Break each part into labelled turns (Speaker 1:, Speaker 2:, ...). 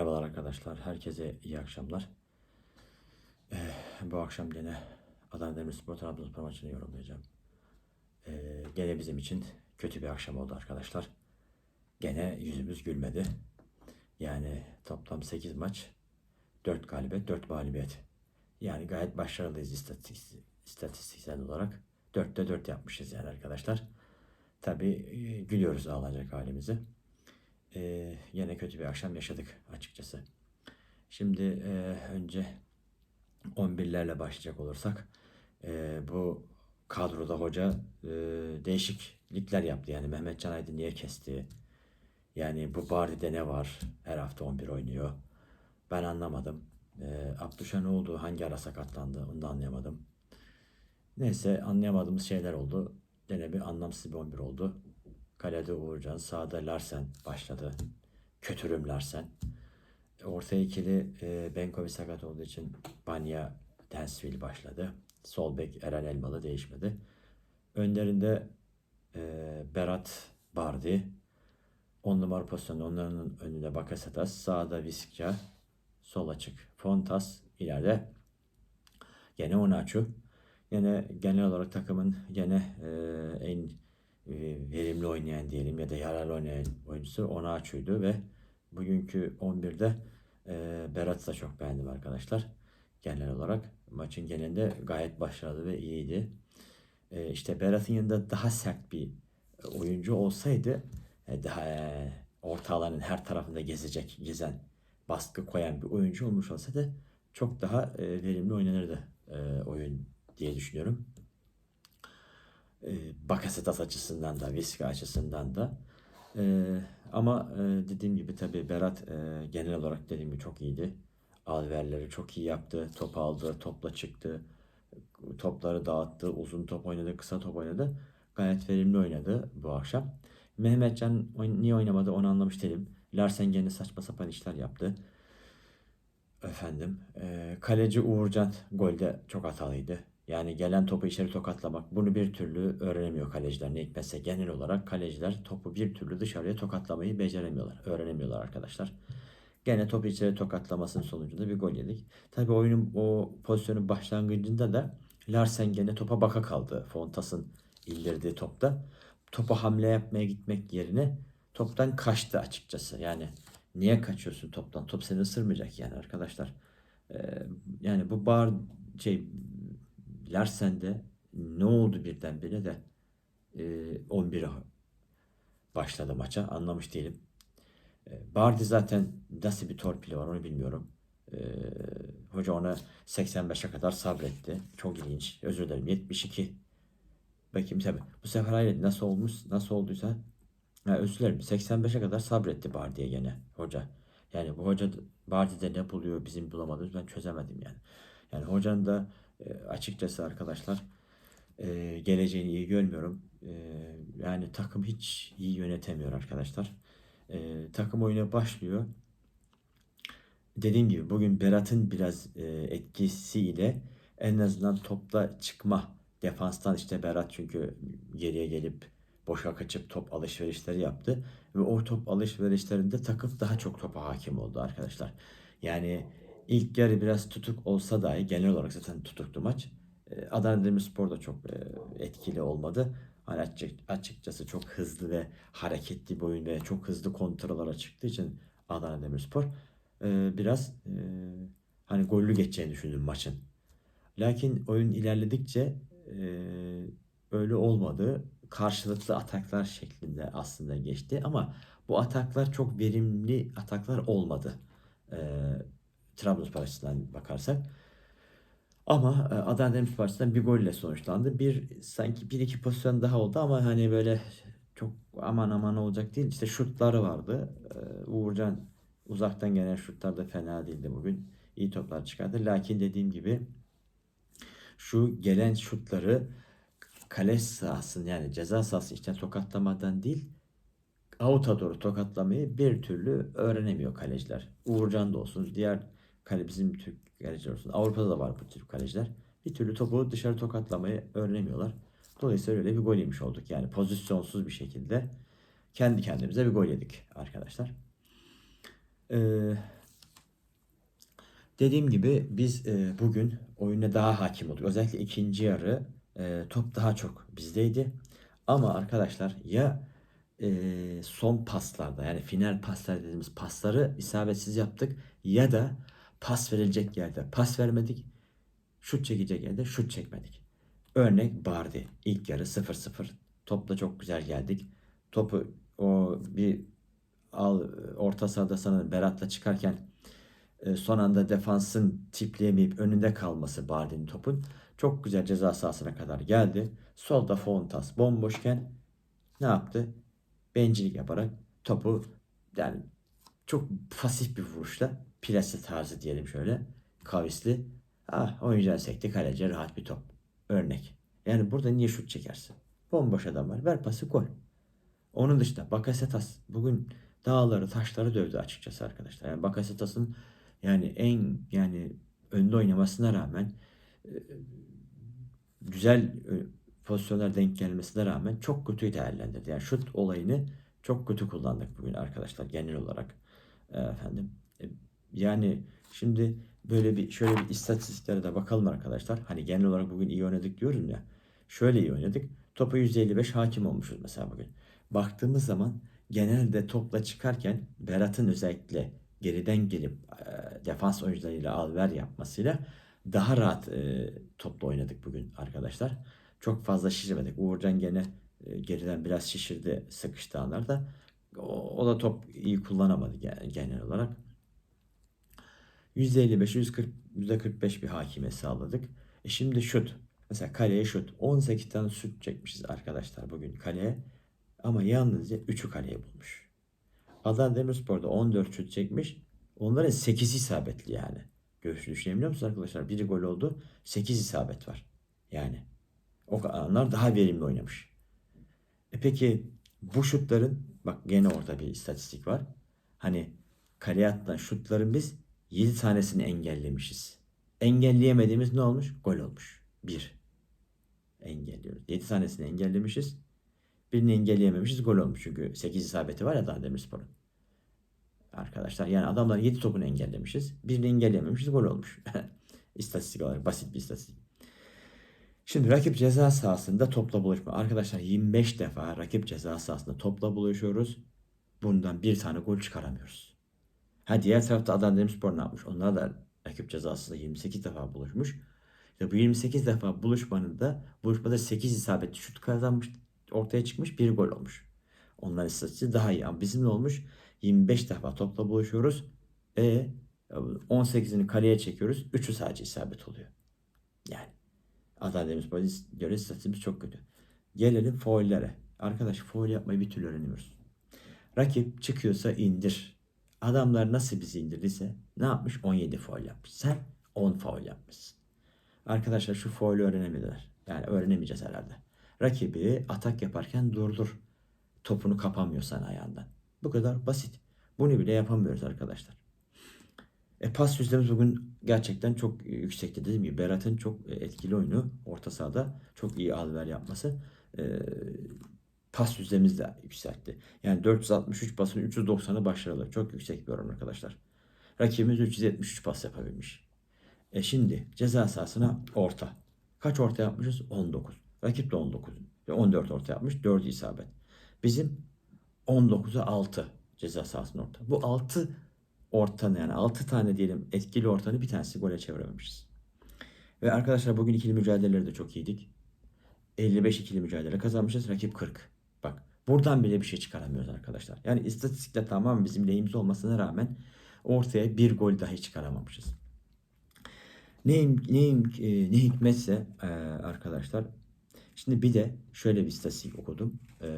Speaker 1: Merhabalar arkadaşlar. Herkese iyi akşamlar. Ee, bu akşam gene Adana Demirspor Trabzonspor maçını yorumlayacağım. Ee, gene bizim için kötü bir akşam oldu arkadaşlar. Gene yüzümüz gülmedi. Yani toplam 8 maç, 4 galibiyet, 4 mağlubiyet. Yani gayet başarılıyız istatistik, istatistiksel olarak. 4'te 4 yapmışız yani arkadaşlar. Tabii e, gülüyoruz ağlanacak halimizi. Ee, yine kötü bir akşam yaşadık açıkçası. Şimdi e, önce 11'lerle başlayacak olursak e, bu kadroda hoca e, değişiklikler yaptı. Yani Mehmet Can Aydın niye kesti? Yani bu Bardi'de ne var? Her hafta 11 oynuyor. Ben anlamadım. E, Abdüşen oldu? Hangi ara sakatlandı? Onu da anlayamadım. Neyse anlayamadığımız şeyler oldu. Gene bir anlamsız bir 11 oldu. Kalede Uğurcan, sağda Larsen başladı. Kötürüm Larsen. Orta ikili e, Benkovic sakat olduğu için Banya Densville başladı. Sol bek Eren Elmalı değişmedi. Önlerinde e, Berat Bardi. 10 numara pozisyonda onların önünde Bakasetas. Sağda Viskça. Sol açık Fontas. ileride gene Onaçu. Yine genel olarak takımın gene e, en e, verimli oynayan diyelim ya da yararlı oynayan oyuncusu Onaçu'ydu ve bugünkü 11'de e, Berat'ı da çok beğendim arkadaşlar. Genel olarak maçın genelinde gayet başarılı ve iyiydi. E, işte Berat'ın yanında daha sert bir oyuncu olsaydı e, daha e, orta alanın her tarafında gezecek, gezen, baskı koyan bir oyuncu olmuş olsaydı çok daha e, verimli oynanırdı e, oyun diye düşünüyorum. E, Bakasetas açısından da, Viska açısından da. E, ama e, dediğim gibi tabii Berat e, genel olarak dediğim gibi çok iyiydi. Alverleri çok iyi yaptı. Top aldı, topla çıktı. Topları dağıttı. Uzun top oynadı, kısa top oynadı. Gayet verimli oynadı bu akşam. Mehmetcan niye oynamadı onu anlamış değilim. Larsen gene saçma sapan işler yaptı. Efendim, e, kaleci Uğurcan golde çok hatalıydı. Yani gelen topu içeri tokatlamak bunu bir türlü öğrenemiyor kaleciler. Ne hikmetse genel olarak kaleciler topu bir türlü dışarıya tokatlamayı beceremiyorlar. Öğrenemiyorlar arkadaşlar. Gene topu içeri tokatlamasının sonucunda bir gol yedik. Tabii oyunun o pozisyonun başlangıcında da Larsen gene topa baka kaldı. Fontas'ın indirdiği topta. Topa hamle yapmaya gitmek yerine toptan kaçtı açıkçası. Yani niye kaçıyorsun toptan? Top seni ısırmayacak yani arkadaşlar. Ee, yani bu bar şey Larsen'de ne oldu birdenbire de e, 11'e başladı maça anlamış değilim. E, Bardi zaten nasıl bir torpili var onu bilmiyorum. E, hoca ona 85'e kadar sabretti. Çok ilginç. Özür dilerim 72. Bakayım tabii. Bu sefer hayır nasıl olmuş nasıl olduysa ha, özür dilerim 85'e kadar sabretti Bardi'ye gene hoca. Yani bu hoca Bardi'de ne buluyor bizim bulamadığımız ben çözemedim yani. Yani hocanın da e, açıkçası arkadaşlar e, geleceğini iyi görmüyorum. E, yani takım hiç iyi yönetemiyor arkadaşlar. E, takım oyuna başlıyor. Dediğim gibi bugün Berat'ın biraz e, etkisiyle en azından topla çıkma defanstan işte Berat çünkü geriye gelip boşa kaçıp top alışverişleri yaptı ve o top alışverişlerinde takım daha çok topa hakim oldu arkadaşlar. Yani ilk yarı biraz tutuk olsa dahi genel olarak zaten tutuktu maç. E, Adana Demirspor da çok e, etkili olmadı. Hani açık, açıkçası çok hızlı ve hareketli bir oyun ve çok hızlı kontrollara çıktığı için Adana Demirspor e, biraz e, hani gollü geçeceğini düşündüm maçın. Lakin oyun ilerledikçe öyle olmadı. Karşılıklı ataklar şeklinde aslında geçti ama bu ataklar çok verimli ataklar olmadı. E, Trabzonspor açısından bakarsak. Ama e, Adana Demirspor açısından bir golle sonuçlandı. Bir sanki bir iki pozisyon daha oldu ama hani böyle çok aman aman olacak değil. İşte şutları vardı. E, Uğurcan uzaktan gelen şutlar da fena değildi bugün. İyi toplar çıkardı. Lakin dediğim gibi şu gelen şutları kale sahasının yani ceza sahası içten tokatlamadan değil avuta doğru tokatlamayı bir türlü öğrenemiyor kaleciler. Uğurcan da olsun, diğer kale bizim Türk kaleciler olsun. Avrupa'da da var bu tür kaleciler. Bir türlü topu dışarı tokatlamayı öğrenemiyorlar. Dolayısıyla öyle bir gol yemiş olduk. Yani pozisyonsuz bir şekilde kendi kendimize bir gol yedik arkadaşlar. Ee, Dediğim gibi biz e, bugün oyuna daha hakim olduk. Özellikle ikinci yarı e, top daha çok bizdeydi. Ama arkadaşlar ya e, son paslarda yani final paslar dediğimiz pasları isabetsiz yaptık ya da pas verilecek yerde pas vermedik. Şut çekecek yerde şut çekmedik. Örnek Bardi. İlk yarı 0-0. Topla çok güzel geldik. Topu o bir al orta sahada sana Berat'la çıkarken e, son anda defansın tipleyemeyip önünde kalması Bardi'nin topun çok güzel ceza sahasına kadar geldi. Solda Fontas bomboşken ne yaptı? Bencillik yaparak topu yani çok pasif bir vuruşla plase tarzı diyelim şöyle kavisli ah oyuncudan sekti kaleci rahat bir top. Örnek. Yani burada niye şut çekersin? Bomboş adam var. Ver pası gol. Onun dışında Bakasetas bugün dağları taşları dövdü açıkçası arkadaşlar. Yani Bakasetas'ın yani en yani önde oynamasına rağmen e, güzel e, pozisyonlar denk gelmesine rağmen çok kötü değerlendirdi. Yani şut olayını çok kötü kullandık bugün arkadaşlar genel olarak. E, Efendim yani şimdi böyle bir şöyle bir istatistiklere de bakalım arkadaşlar. Hani genel olarak bugün iyi oynadık diyorum ya. Şöyle iyi oynadık. Topa %55 hakim olmuşuz mesela bugün. Baktığımız zaman genelde topla çıkarken Berat'ın özellikle geriden gelip e, defans oyuncularıyla alver yapmasıyla daha rahat e, topla oynadık bugün arkadaşlar. Çok fazla şişirmedik. Uğurcan gene e, geriden biraz şişirdi sıkıştığı anlarda. O, o da top iyi kullanamadı gen- genel olarak. %55, 140, %45 bir hakimiyet sağladık. E şimdi şut. Mesela kaleye şut. 18 tane şut çekmişiz arkadaşlar bugün kaleye. Ama yalnızca 3'ü kaleye bulmuş. Adana Demirspor'da 14 şut çekmiş. Onların 8 isabetli yani. Görüşü düşünebiliyor musunuz arkadaşlar? Biri gol oldu. 8 isabet var. Yani. O onlar daha verimli oynamış. E peki bu şutların bak gene orada bir istatistik var. Hani kaleye atılan şutların biz 7 tanesini engellemişiz. Engelleyemediğimiz ne olmuş? Gol olmuş. 1. Engelliyoruz. 7 tanesini engellemişiz. Birini engelleyememişiz. Gol olmuş. Çünkü 8 isabeti var ya Adana Demirspor'un. Arkadaşlar yani adamlar 7 topunu engellemişiz. Birini engelleyememişiz. Gol olmuş. İstatistik olarak basit bir istatistik. Şimdi rakip ceza sahasında topla buluşma. Arkadaşlar 25 defa rakip ceza sahasında topla buluşuyoruz. Bundan bir tane gol çıkaramıyoruz. Ha diğer tarafta Adana Demirspor ne yapmış? Onlar da rakip cezasında 28 defa buluşmuş. İşte bu 28 defa buluşmanın da buluşmada 8 isabetli şut kazanmış ortaya çıkmış bir gol olmuş. Onların istatistiği daha iyi ama bizim ne olmuş? 25 defa topla buluşuyoruz. E 18'ini kaleye çekiyoruz. 3'ü sadece isabet oluyor. Yani Adana Demirspor'a göre istatistiğimiz çok kötü. Gelelim faullere. Arkadaş faul yapmayı bir türlü öğrenemiyoruz. Rakip çıkıyorsa indir. Adamlar nasıl bizi indirdiyse ne yapmış? 17 faul yapmış. Sen 10 faul yapmışsın. Arkadaşlar şu faulü öğrenemediler. Yani öğrenemeyeceğiz herhalde. Rakibi atak yaparken durdur. Topunu kapamıyorsan ayağından. Bu kadar basit. Bunu bile yapamıyoruz arkadaşlar. E, pas yüzdemiz bugün gerçekten çok yüksekti. Dediğim gibi Berat'ın çok etkili oyunu orta sahada çok iyi alver yapması e, pas yüzdemiz de yükseltti. Yani 463 pasın 390'ı başarılı. Çok yüksek bir oran arkadaşlar. Rakibimiz 373 pas yapabilmiş. E şimdi ceza sahasına orta. Kaç orta yapmışız? 19. Rakip de 19. Ve 14 orta yapmış. 4 isabet. Bizim 19'a 6 ceza sahasının orta. Bu 6 ortanı yani 6 tane diyelim etkili ortanı bir tanesi gole çevirememişiz. Ve arkadaşlar bugün ikili mücadeleleri de çok iyiydik. 55 ikili mücadele kazanmışız. Rakip 40. Buradan bile bir şey çıkaramıyoruz arkadaşlar. Yani istatistikte tamamen bizim lehimiz olmasına rağmen ortaya bir gol dahi çıkaramamışız. Ne, ne, ne hikmetse e, arkadaşlar. Şimdi bir de şöyle bir istatistik okudum. E,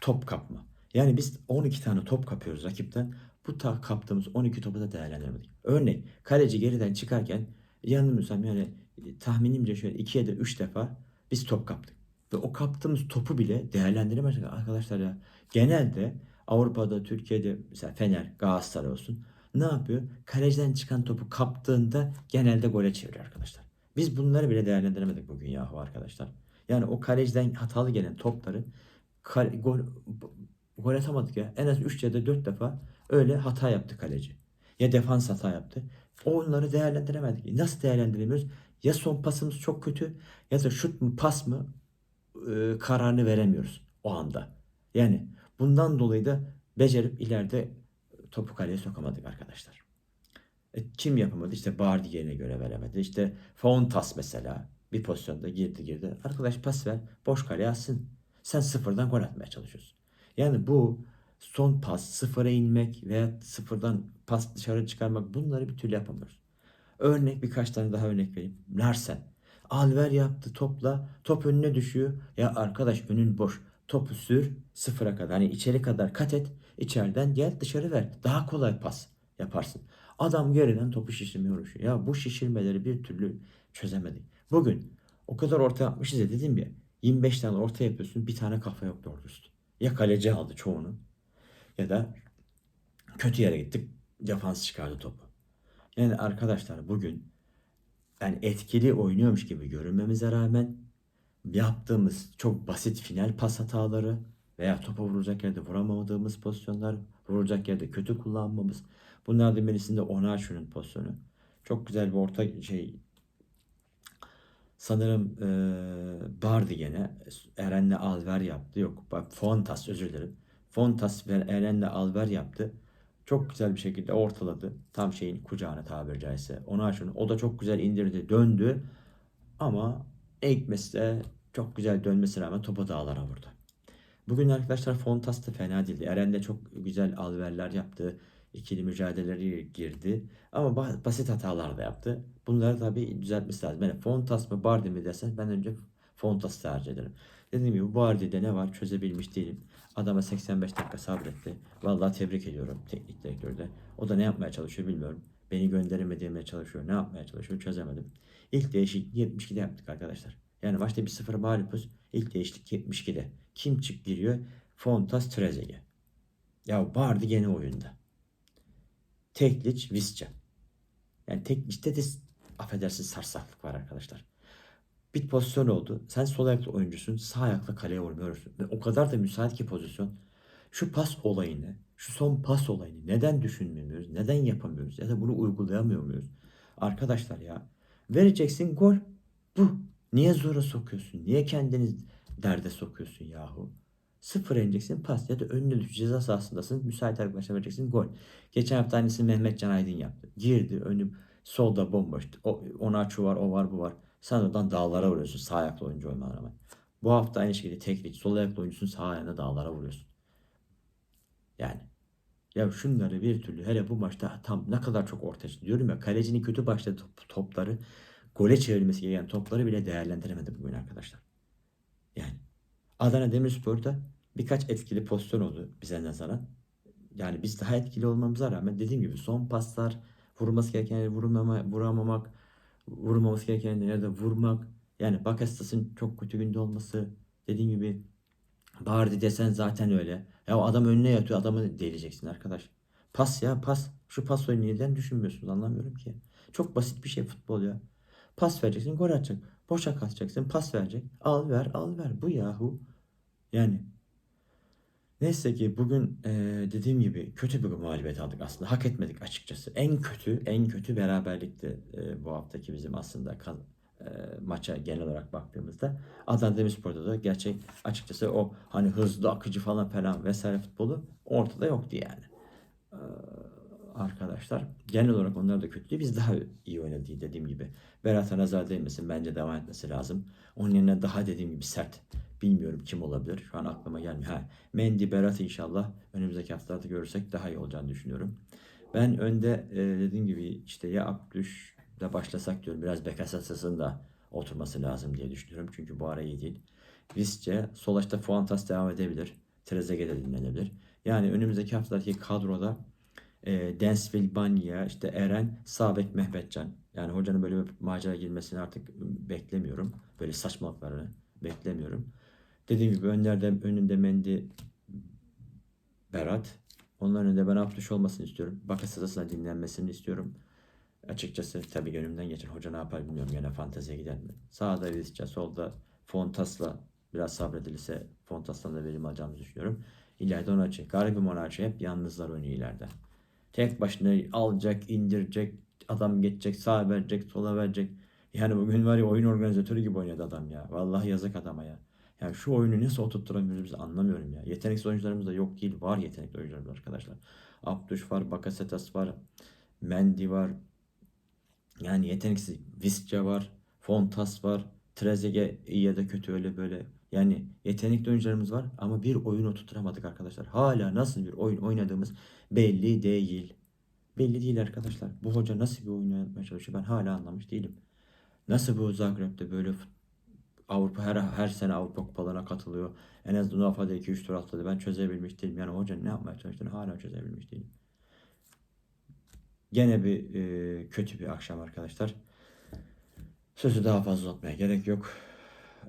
Speaker 1: top kapma. Yani biz 12 tane top kapıyoruz rakipten. Bu ta kaptığımız 12 topu da değerlendiremedik. Örnek kaleci geriden çıkarken yanılmıyorsam yani e, tahminimce şöyle 2 ya da 3 defa biz top kaptık. Ve o kaptığımız topu bile değerlendiremedik arkadaşlar ya. Genelde Avrupa'da, Türkiye'de mesela Fener, Galatasaray olsun. Ne yapıyor? Kaleciden çıkan topu kaptığında genelde gole çeviriyor arkadaşlar. Biz bunları bile değerlendiremedik bugün yahu arkadaşlar. Yani o kaleciden hatalı gelen topları kale, gol, gol atamadık ya. En az 3 ya da 4 defa öyle hata yaptı kaleci. ya defans hata yaptı. Onları değerlendiremedik. Nasıl değerlendiremiyoruz? Ya son pasımız çok kötü ya da şut mu pas mı e, kararını veremiyoruz o anda. Yani bundan dolayı da becerip ileride topu kaleye sokamadık arkadaşlar. E, kim yapamadı? İşte Bardi yerine göre veremedi. İşte Fontas mesela bir pozisyonda girdi girdi. Arkadaş pas ver. Boş kaleye atsın. Sen sıfırdan gol atmaya çalışıyorsun. Yani bu son pas, sıfıra inmek veya sıfırdan pas dışarı çıkarmak bunları bir türlü yapamıyoruz. Örnek birkaç tane daha örnek vereyim. Larsen. Alver yaptı topla. Top önüne düşüyor. Ya arkadaş önün boş. Topu sür sıfıra kadar. Hani içeri kadar kat et. İçeriden gel dışarı ver. Daha kolay pas yaparsın. Adam geriden topu şişirmeye uğraşıyor. Ya bu şişirmeleri bir türlü çözemedik. Bugün o kadar orta yapmışız ya dedim ya. 25 tane orta yapıyorsun bir tane kafa yok doğru düzgün. Ya kaleci aldı çoğunu ya da kötü yere gittik defans çıkardı topu. Yani arkadaşlar bugün yani etkili oynuyormuş gibi görünmemize rağmen yaptığımız çok basit final pas hataları veya topa vuracak yerde vuramadığımız pozisyonlar, vuracak yerde kötü kullanmamız. Bunlardan birisinde Onaçu'nun pozisyonu. Çok güzel bir orta şey sanırım e, Bardi gene Eren'le Alver yaptı. Yok bak Fontas özür dilerim. Fontas ve Eren'le Alver yaptı. Çok güzel bir şekilde ortaladı. Tam şeyin kucağına tabiri caizse. Onaçu'nun. O da çok güzel indirdi, döndü. Ama Ekmes de çok güzel dönmesine rağmen topu dağlara vurdu. Bugün arkadaşlar Fontas da fena değildi. Eren de çok güzel alverler yaptı. İkili mücadeleleri girdi. Ama ba- basit hatalar da yaptı. Bunları tabii düzeltmesi lazım. Yani Fontas mı Bardi mi dersen ben önce Fontas tercih ederim. Dediğim gibi Bardi'de ne var çözebilmiş değilim. Adama 85 dakika sabretti. Vallahi tebrik ediyorum teknik direktörde. O da ne yapmaya çalışıyor bilmiyorum. Beni gönderme demeye çalışıyor. Ne yapmaya çalışıyor çözemedim. İlk değişikliği 72'de yaptık arkadaşlar. Yani maçta bir 0 mağlupuz. İlk değişiklik 72'de. Kim çık giriyor? Fontas Trezeguet. Ya Bardi gene oyunda. Tekliç Visca. Yani Tekliç'te de affedersin sarsaklık var arkadaşlar. Bir pozisyon oldu. Sen sol ayaklı oyuncusun. Sağ ayakla kaleye vurmuyorsun. Ve o kadar da müsait ki pozisyon. Şu pas olayını, şu son pas olayını neden düşünmüyoruz? Neden yapamıyoruz? Ya da bunu uygulayamıyor muyuz? Arkadaşlar ya vereceksin gol. Bu. Niye zora sokuyorsun? Niye kendini derde sokuyorsun yahu? Sıfır ineceksin pas ya da önüne düş ceza sahasındasın. Müsait arkadaşlar vereceksin gol. Geçen hafta aynısını Mehmet Can Aydın yaptı. Girdi önüm solda bomboş. O, ona şu var o var bu var. Sen oradan dağlara vuruyorsun sağ ayaklı oyuncu olmana rağmen. Bu hafta aynı şekilde teknik sol ayaklı oyuncusun sağ ayağına dağlara vuruyorsun. Yani ya şunları bir türlü hele bu maçta tam ne kadar çok ortaya çıktı. Diyorum ya kalecinin kötü başladığı top- topları gole çevirmesi gereken topları bile değerlendiremedi bugün arkadaşlar. Yani Adana Demirspor'da birkaç etkili pozisyon oldu bize nazaran. Yani biz daha etkili olmamıza rağmen dediğim gibi son paslar, vurulması gereken yere vurulmama, vuramamak, vurulmaması gereken yerde vurmak. Yani Bakasetas'ın çok kötü günde olması, dediğim gibi Bardi desen zaten öyle. Ya adam önüne yatıyor adamı deleceksin arkadaş. Pas ya pas. Şu pas oyunu neden düşünmüyorsunuz anlamıyorum ki. Çok basit bir şey futbol ya. Pas vereceksin gol atacak. Boşa kaçacaksın pas verecek. Al ver al ver bu yahu. Yani neyse ki bugün eee, dediğim gibi kötü bir mağlubiyet aldık aslında. Hak etmedik açıkçası. En kötü en kötü beraberlikti eee, bu haftaki bizim aslında kaz- eee, maça genel olarak baktığımızda. Adana Demirspor'da da gerçek açıkçası o hani hızlı akıcı falan falan vesaire futbolu ortada yoktu yani. Eee, arkadaşlar genel olarak onlar da kötü. Biz daha iyi oynadık dediğim gibi. Berat'a nazar değmesin. Bence devam etmesi lazım. Onun yerine daha dediğim gibi sert. Bilmiyorum kim olabilir. Şu an aklıma gelmiyor. Ha, Mendy, Berat inşallah önümüzdeki haftalarda görürsek daha iyi olacağını düşünüyorum. Ben önde e, dediğim gibi işte ya Abdüş de başlasak diyorum. Biraz Bekasetas'ın da oturması lazım diye düşünüyorum. Çünkü bu ara iyi değil. Visca, sol açta Fuantas devam edebilir. Trezeguet de dinlenebilir. Yani önümüzdeki haftalardaki kadroda e, Densville, Banya, işte Eren, Sabek, Mehmetcan. Yani hocanın böyle bir macera girmesini artık beklemiyorum. Böyle saçmalıklarını beklemiyorum. Dediğim gibi önlerde, önünde Mendi, Berat. Onların önünde ben Abdüş olmasını istiyorum. Bakasetas'la dinlenmesini istiyorum. Açıkçası tabii gönlümden geçen hoca ne yapar bilmiyorum. Yine fanteziye gider mi? Sağda Visca, solda Fontas'la biraz sabredilirse Fontas'tan da verim alacağımızı düşünüyorum. İleride onu açık. Garibi Monarçı hep yalnızlar oynuyor ileride. Tek başına alacak, indirecek, adam geçecek, sağa verecek, sola verecek. Yani bugün var ya oyun organizatörü gibi oynadı adam ya. Vallahi yazık adama ya. Yani şu oyunu nasıl oturtturamıyoruz biz anlamıyorum ya. Yeteneksiz oyuncularımız da yok değil. Var yetenekli oyuncularımız arkadaşlar. Abduş var, Bakasetas var, Mendy var. Yani yeteneksiz Visca var, Fontas var, Trezeguet iyi ya da kötü öyle böyle. Yani yetenekli oyuncularımız var ama bir oyun oturtamadık arkadaşlar. Hala nasıl bir oyun oynadığımız belli değil. Belli değil arkadaşlar. Bu hoca nasıl bir oyun oynatmaya çalışıyor ben hala anlamış değilim. Nasıl bu Zagreb'de böyle fut- Avrupa her her sene Avrupa kupalarına katılıyor. En azından UEFA'da 2-3 tur atladı. Ben çözebilmiş değilim. Yani hoca ne yapmaya çalıştığını hala çözebilmiş değilim. Gene bir e, kötü bir akşam arkadaşlar. Sözü daha fazla uzatmaya gerek yok.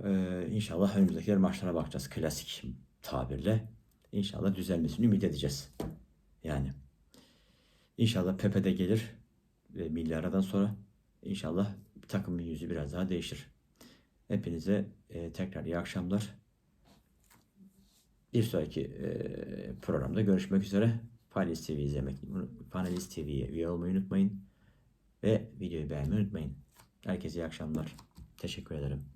Speaker 1: Ee, inşallah önümüzdeki maçlara bakacağız klasik tabirle. İnşallah düzelmesini ümit edeceğiz. Yani. İnşallah Pepe de gelir ve milli aradan sonra inşallah takımın yüzü biraz daha değişir. Hepinize e, tekrar iyi akşamlar. Bir sonraki e, programda görüşmek üzere. Panelist TV izlemek, Panelist TV'ye üye olmayı unutmayın. Ve videoyu beğenmeyi unutmayın. Herkese iyi akşamlar. Teşekkür ederim.